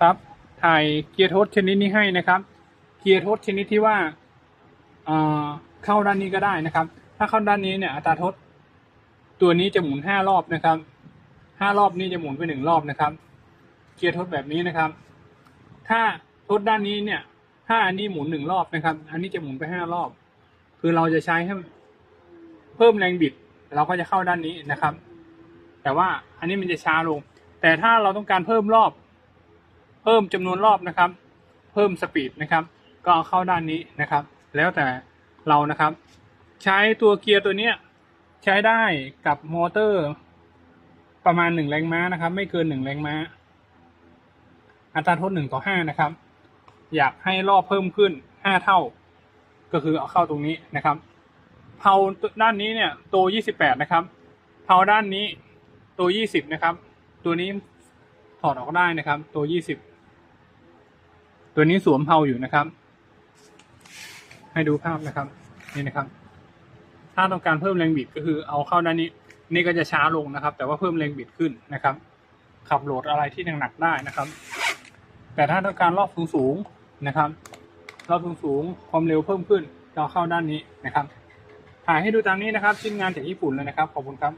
ครับ ถ่ายเกียร์ทษชนิดนี้ให้นะครับ เกียร์ทษชนิดที่ว่าเข้าด้านนี้ก็ได้นะครับ ถ้าเข้าด้านนี้เนี่ยอัตราทษตัวนี้จะหมุนห้ารอบนะครับห้ารอบนี้จะหมุนไปหนึ่งรอบนะครับ เกียร์ทษแบบนี้นะครับ ถ้าทษด้านนี้เนี่ยถ้าอันนี้หมุนหนึ่งรอบนะครับ อันนี้จะหมุนไปห้ารอบ คือเราจะใช้ให้เพิ่มแรงบิด เราก็จะเข้าด้านนี้นะครับ แต่ว่าอันนี้มันจะช้าลง แต่ถ้าเราต้องการเพิ่มรอบ เพิ่มจำนวนรอบนะครับ เพิ่มสปีดนะครับ ก็เอาเข้าด้านนี้นะครับ แล้วแต่เรานะครับ ใช้ตัวเกียร์ตัวเนี้ยใช้ได้กับมอเตอร์ประมาณหนึ่งแรงม้านะครับ ไม่เกินหนึ่งแรงม้า อัตราทษหนึ่งต่อห้านะครับ อยากให้รอบเพิ่มขึ้นห้าเท่า ก็คือเอาเข้าตรงนี้นะครับเพาด้านนี้เนี่ยตัวยี่สิบแปดนะครับเพาด้านนี้ตัวยี่สิบนะครับ ตัวนี้ถอดออกได้นะครับ ตัวยี่สิบ ตัวนี้สวมเพาอยู่นะครับ ให้ดูภาพนะครับ นี่นะครับ ถ้าต้องการเพิ่มแรงบิดก็คือเอาเข้าด้านนี้ นี่ก็จะช้าลงนะครับ แต่ว่าเพิ่มแรงบิดขึ้นนะครับ ขับโหลดอะไรที่หนักๆได้นะครับ แต่ถ้าต้องการรอบสูงๆนะครับรอบสูงๆความเร็วเพิ่มขึ้นก็เข้าด้านนี้นะครับถ่ายให้ดูตามนี้นะครับชิ้นงานจากญี่ปุ่นเลยนะครับ ขอบคุณครับ